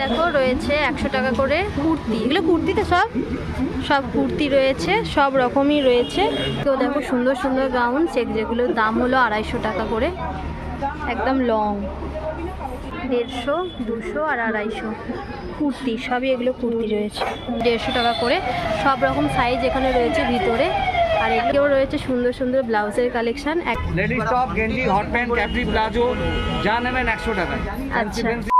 দেখো রয়েছে একশো টাকা করে কুর্তি। এগুলো কুর্তি তো সব? সব কুর্তি রয়েছে সব রকমই রয়েছে। তো দেখো সুন্দর সুন্দর গাউন চেক যেগুলোর দাম হলো আড়াইশো টাকা করে। একদম লং। দেড়শো দুশো আর আড়াইশো কুর্তি সবই এগুলো কুর্তি রয়েছে। দেড়শো টাকা করে সব রকম সাইজ এখানে রয়েছে ভিতরে। আর এগুলোও রয়েছে সুন্দর সুন্দর ব্লাউজের কালেকশন লেডিস টপ গেঞ্জি হট প্যান্ট ক্যাপরি প্লাজো যা নেবেন একশো টাকায়। আচ্ছা।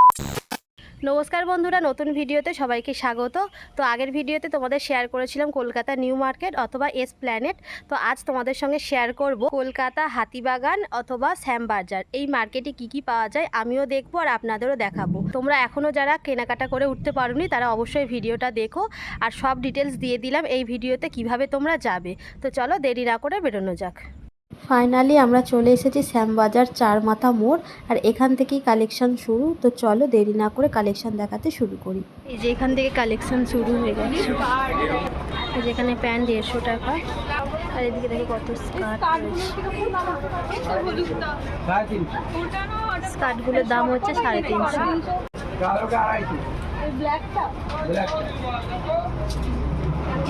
নমস্কার বন্ধুরা, নতুন ভিডিওতে সবাইকে স্বাগত। তো আগের ভিডিওতে তোমাদের শেয়ার করেছিলাম কলকাতা নিউ মার্কেট অথবা এস প্ল্যানেট তো আজ তোমাদের সঙ্গে শেয়ার করব কলকাতা, হাতিবাগান অথবা শ্যামবাজার। এই মার্কেটে কি কি পাওয়া যায় আমিও দেখব আর আপনাদেরও দেখাবো। তোমরা এখনও যারা কেনাকাটা করে উঠতে পারোনি, তারা অবশ্যই ভিডিওটা দেখো। আর সব ডিটেলস দিয়ে দিলাম এই ভিডিওতে কীভাবে তোমরা যাবে। তো চলো দেরি না করে বেরোনো যাক। ফাইনালি আমরা চলে এসেছি শ্যামবাজার চার মাথা মোড়, আর এখান থেকেই কালেকশন শুরু। তো চলো দেরি না করে কালেকশন দেখাতে শুরু করি। এই যে এখান থেকে কালেকশন শুরু হয়ে গেছে। এই যে প্যান্ট দেড়শো টাকা। আর এদিকে দেখি কত স্কার্ট স্কার্টগুলোর দাম হচ্ছে সাড়ে তিনশো।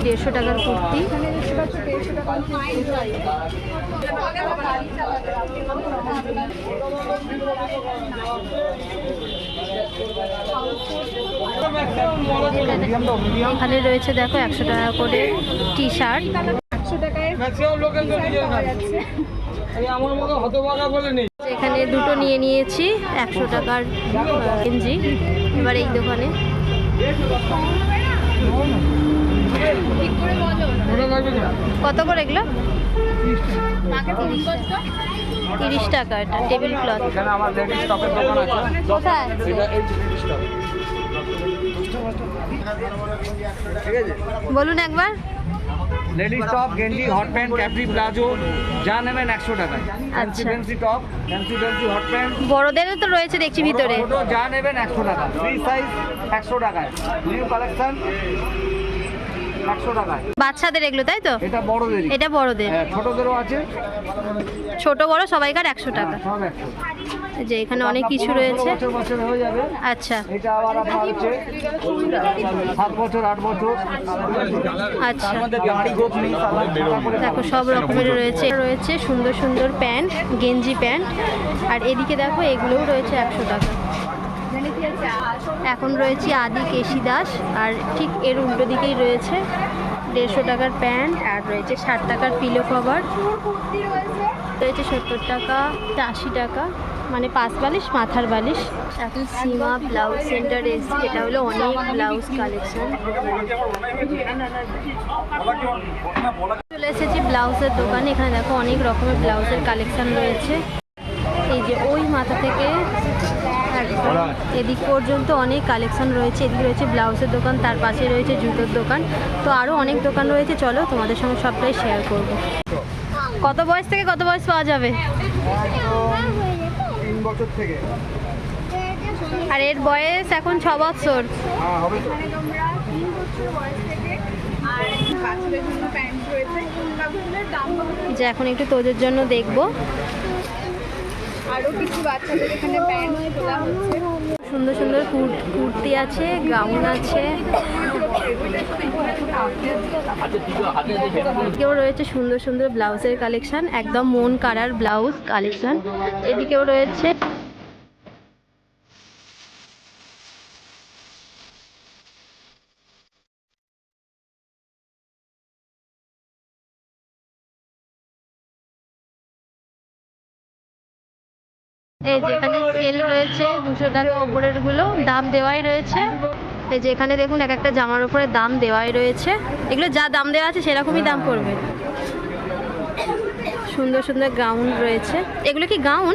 দেড়শো টাকার কুর্তি। এখানে রয়েছে দেখো একশো টাকা করে টি শার্ট এখানে দুটো নিয়ে নিয়েছি একশো টাকার গেঞ্জি। এবার এই দোকানে। কত করে এগুলো? তিরিশ টাকা এটা টেবিল ক্লথ। কোথায়? বলুন একবার। লেডিস টপ গেঞ্জি হট প্যান্ট ক্যাপরি প্লাজো যা নেবেন একশো টাকায়। আচ্ছা। Top hot pant. বড়দেরও তো রয়েছে দেখছি ভিতরে। যা নেবেন একশো টাকা। ফ্রি সাইজ একশো টাকায়। নিউ কালেকশন একশো টাকায়। বাচ্চাদের এগুলো তাই তো? এটা বড়দেরই এটা বড়দের। হ্যাঁ ছোটদেরও আছে। ছোট বড় সবাইকার একশো টাকা। সব একশো যে এখানে অনেক কিছু রয়েছে। হয়ে আচ্ছা। এটা আবার আপনার হচ্ছে বছর বছর। আচ্ছা। দেখো সব রকমের রয়েছে। রয়েছে সুন্দর সুন্দর প্যান্ট গেঞ্জি প্যান্ট। আর এদিকে দেখো এগুলোও রয়েছে একশো টাকা। এখন রয়েছে আদি কেশি দাস আর ঠিক এর উল্টো দিকেই রয়েছে দেড়শো টাকার প্যান্ট, আর রয়েছে ষাট টাকার পিলো কভার রয়েছে সত্তর টাকা আশি টাকা মানে পাঁচ বালিশ, মাথার বালিশ। এখন সীমা ব্লাউজ সেন্টার এসছে এটা হলো অনেক ব্লাউজ কালেকশন চলে এসেছি ব্লাউজের দোকানে, এখানে দেখো অনেক রকমের ব্লাউজের কালেকশন রয়েছে। এই যে ওই মাথা থেকে এদিক পর্যন্ত অনেক কালেকশন রয়েছে। এদিকে রয়েছে ব্লাউজের দোকান তার পাশে রয়েছে জুতোর দোকান। তো আরও অনেক দোকান রয়েছে। চলো তোমাদের সঙ্গে সবটাই শেয়ার করব। কত বয়স থেকে কত বয়স পাওয়া যাবে? আর এর বয়স এখন ছ বছর। হ্যাঁ হবে তো। যে এখন একটু তোদের জন্য দেখব। আরও কিছু বাচ্চাদের এখানে প্যান্ট খোলা হচ্ছে। সুন্দর সুন্দর কুর- কুর্তি আছে, গাউন আছে। এদিকেও রয়েছে সুন্দর সুন্দর ব্লাউজের কালেকশন একদম মন কারার ব্লাউজ কালেকশন এদিকেও রয়েছে এই যেখানে সেল রয়েছে দুশো টাকা ওপরেরগুলো দাম দেওয়াই রয়েছে। এই যে এখানে দেখুন এক একটা জামার উপরে দাম দেওয়াই রয়েছে। এগুলো যা দাম দেওয়া আছে সেরকমই দাম পড়বে। সুন্দর সুন্দর গাউন রয়েছে। এগুলো কি গাউন।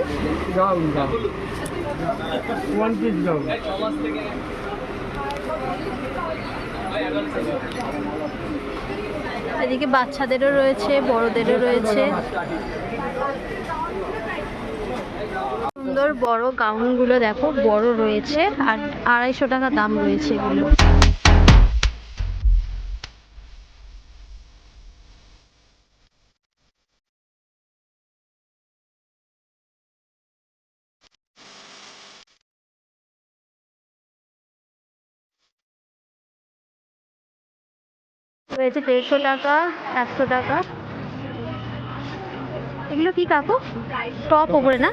এদিকে বাচ্চাদেরও রয়েছে বড়দেরও রয়েছে। সুন্দর বড় গাউনগুলো দেখো, বড় রয়েছে আর আড়াইশো টাকা দাম রয়েছে এগুলো। রয়েছে দেড়শো টাকা, একশো টাকা। এগুলো কি কাকু? টপ ওপরে না?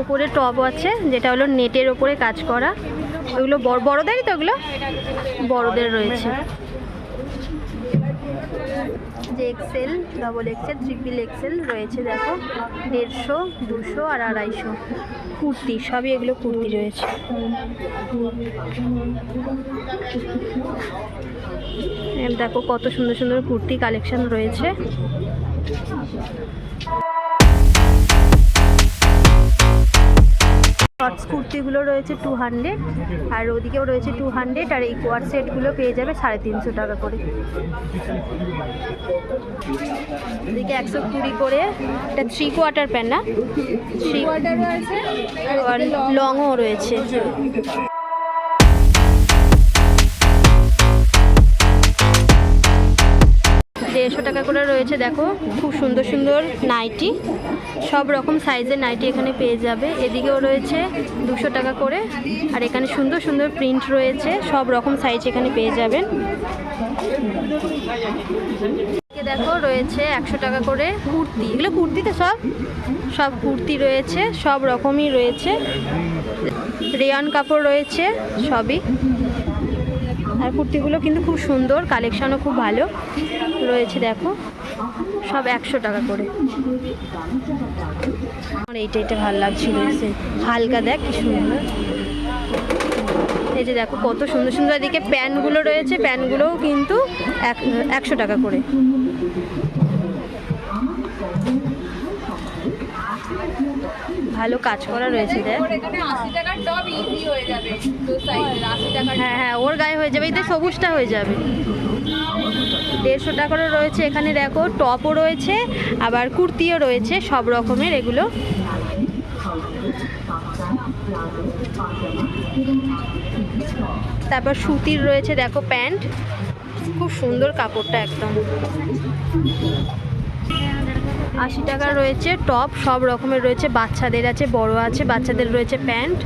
ওপরে টপ আছে, যেটা হলো নেটের ওপরে কাজ করা। ওগুলো বড় বড়দেরই তো ওগুলো বড়দের রয়েছে। যে XL double XL triple XL রয়েছে, দেখো। দেড়শো, দুশো আর আড়াইশো। কুর্তি, সবই এগুলো কুর্তি রয়েছে। দেখো কত সুন্দর সুন্দর কুর্তি কালেকশন রয়েছে। শর্টস কুর্তিগুলো রয়েছে টু হান্ড্রেড আর ওদিকেও রয়েছে টু হান্ড্রেড আর এই কোয়ার সেটগুলো পেয়ে যাবে সাড়ে তিনশো টাকা করে। ওদিকে একশো কুড়ি করে এটা থ্রি কোয়ার্টার প্যান্ট না? থ্রি কোয়ার্টারও আছে লংও রয়েছে। দেড়শো টাকা করে রয়েছে দেখো খুব সুন্দর সুন্দর নাইটি। সব রকম সাইজের নাইটি এখানে পেয়ে যাবে। এদিকেও রয়েছে দুশো টাকা করে আর এখানে সুন্দর সুন্দর প্রিন্ট রয়েছে সব রকম সাইজ এখানে পেয়ে যাবেন। এদিকে দেখো রয়েছে একশো টাকা করে কুর্তি। এগুলো কুর্তি তো সব? সব কুর্তি রয়েছে সব রকমই রয়েছে। রেয়ান কাপড় রয়েছে সবই। আর কুর্তিগুলো কিন্তু খুব সুন্দর কালেকশনও খুব ভালো। রয়েছে, দেখো। সব একশো টাকা করে। আমার এইটা এটা ভালো লাগছিল হালকা দেখ কি সুন্দর। এই যে দেখো, কত সুন্দর সুন্দর। এদিকে প্যানগুলো রয়েছে, প্যানগুলোও কিন্তু এক, একশো টাকা করে। ভালো কাজ করা রয়েছে হয়ে হ্যাঁ ওর গায়ে হয়ে যাবে এতে সবুজটা হয়ে যাবে। দেড়শো টাকা করে রয়েছে এখানে দেখো টপও রয়েছে আবার কুর্তিও রয়েছে সব রকমের এগুলো। তারপর সুতির রয়েছে দেখো প্যান্ট। খুব সুন্দর কাপড়টা একদম। আশি টাকা রয়েছে টপ, সব রকমের রয়েছে। বাচ্চাদের আছে, বড় আছে, বাচ্চাদের রয়েছে প্যান্ট।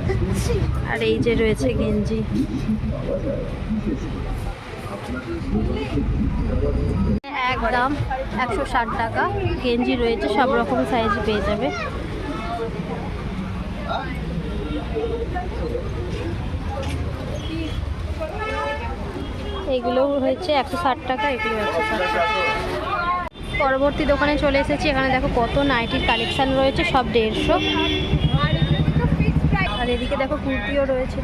আর এই যে রয়েছে গেঞ্জি। একদম একশো ষাট টাকা। গেঞ্জি রয়েছে, সব রকম সাইজ পেয়ে যাবে। এইগুলো হয়েছে একশো ষাট টাকা, এগুলো একশো ষাট টাকা। পরবর্তী দোকানে চলে এসেছি। এখানে দেখো কত নাইটির কালেকশন রয়েছে, সব দেড়শো। আর এদিকে দেখো কুর্তিও রয়েছে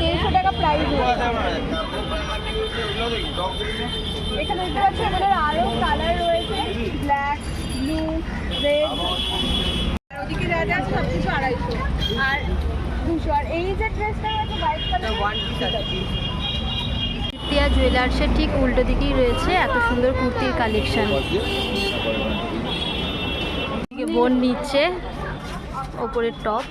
দেড়শো টাকা এখানে কালার রয়েছে ব্ল্যাক ব্লু রেড যা আছে সব কিছু আড়াইশো। আর দুশো। আর এই যে ড্রেসটা আছে হোয়াইট কালার কীর্তিয়া জুয়েলার্সের ঠিক উল্টো দিকেই রয়েছে এত সুন্দর কুর্তির কালেকশন বোন নিচ্ছে ওপরের টপ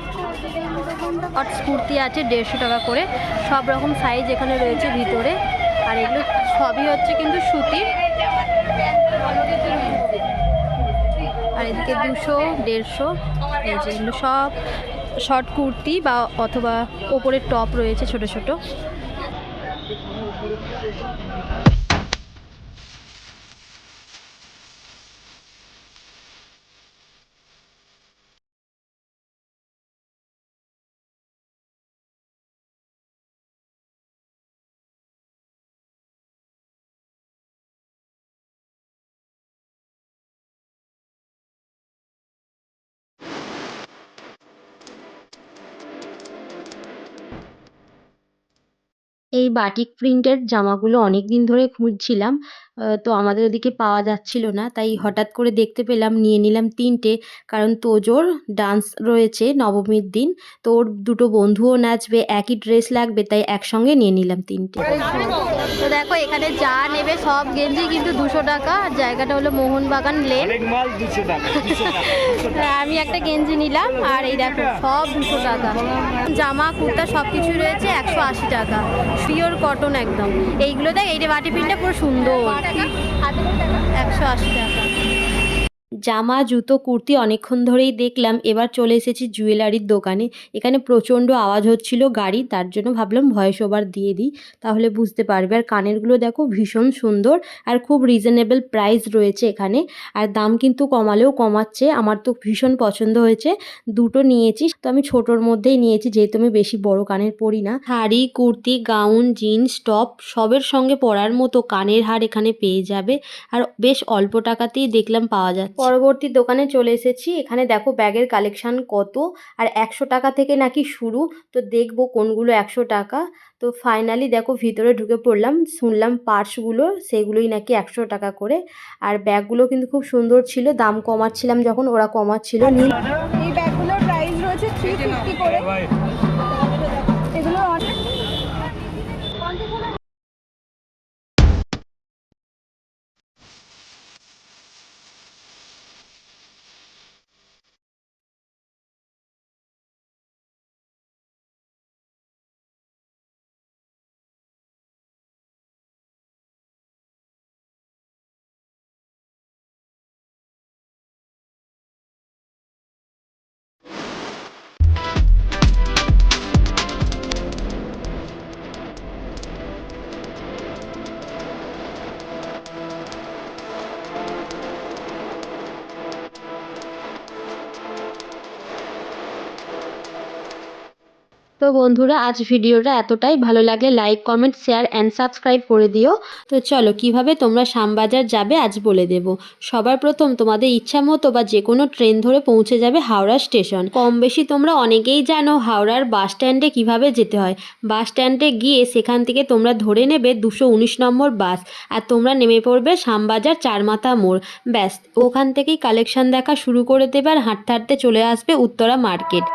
আর কুর্তি আছে দেড়শো টাকা করে। সব রকম সাইজ এখানে রয়েছে ভিতরে। আর এগুলো সবই হচ্ছে কিন্তু সুতির। আর এদিকে দুশো, দেড়শো, এই যে এগুলো সব শর্ট কুর্তি বা অথবা ওপরের টপ রয়েছে ছোট ছোট। এই বাটিক প্রিন্টের জামাগুলো অনেক দিন ধরে খুঁজছিলাম তো আমাদের ওদিকে পাওয়া যাচ্ছিল না তাই হঠাৎ করে দেখতে পেলাম নিয়ে নিলাম তিনটে কারণ তোজোর ডান্স রয়েছে নবমীর দিন তো ওর দুটো বন্ধুও নাচবে একই ড্রেস লাগবে তাই একসঙ্গে নিয়ে নিলাম তিনটে। তো দেখো এখানে যা নেবে সব গেঞ্জি কিন্তু দুশো টাকা আর জায়গাটা হলো মোহনবাগান লেন। হ্যাঁ, আমি একটা গেঞ্জি নিলাম আর এই দেখো সব দুশো টাকা। জামা কুর্তা সব কিছু রয়েছে একশো আশি টাকা। পিওর কটন একদম। এইগুলো দেখ এই যে বাটি পিনটা পুরো সুন্দর। একশো আশি টাকা। জামা, জুতো, কুর্তি অনেকক্ষণ ধরেই দেখলাম। এবার চলে এসেছি জুয়েলারির দোকানে। এখানে প্রচণ্ড আওয়াজ হচ্ছিল গাড়ি, তার জন্য ভাবলাম ভয়েস ওভার দিয়ে দিই। তাহলে বুঝতে পারবে। আর কানেরগুলো দেখো, ভীষণ সুন্দর আর খুব রিজনেবল প্রাইস রয়েছে এখানে। আর দাম কিন্তু কমালেও কমাচ্ছে। আমার তো ভীষণ পছন্দ হয়েছে। দুটো নিয়েছি। তো আমি ছোটোর মধ্যেই নিয়েছি, যেহেতু আমি বেশি বড় কানের পরি না। Sari, kurti, gown, jeans, top সবের সঙ্গে পরার মতো কানের হার এখানে পেয়ে যাবে। আর বেশ অল্প টাকাতেই দেখলাম পাওয়া যাচ্ছে। পরবর্তী দোকানে চলে এসেছি। এখানে দেখো ব্যাগের কালেকশান কত আর একশো টাকা থেকে নাকি শুরু। তো দেখব কোনগুলো একশো টাকা। তো ফাইনালি দেখো ভিতরে ঢুকে পড়লাম। শুনলাম পার্সগুলো সেগুলোই নাকি একশো টাকা করে। আর ব্যাগগুলো কিন্তু খুব সুন্দর ছিল। দাম কমাচ্ছিলাম যখন ওরা কমাচ্ছিল। নীল এই ব্যাগগুলোর প্রাইস রয়েছে থ্রি ফিফটি করে। তো বন্ধুরা, আজ ভিডিওটা এতটাই। ভালো লাগলে like comment share and subscribe করে দিও। তো চলো, কীভাবে তোমরা শ্যামবাজার যাবে আজ বলে দেব। সবার প্রথম তোমাদের ইচ্ছা মতো বা যে কোনো ট্রেন ধরে পৌঁছে যাবে হাওড়া স্টেশন। কম বেশি তোমরা অনেকেই জানো হাওড়ার বাস স্ট্যান্ডে কীভাবে যেতে হয়। বাস স্ট্যান্ডে গিয়ে সেখান থেকে তোমরা ধরে নেবে দুশো উনিশ নম্বর বাস আর তোমরা নেমে পড়বে শ্যামবাজার চারমাথা মোড়। ব্যাস, ওখান থেকেই কালেকশন দেখা শুরু করে দেবে আর হাঁটতে হাঁটতে চলে আসবে উত্তরা মার্কেট।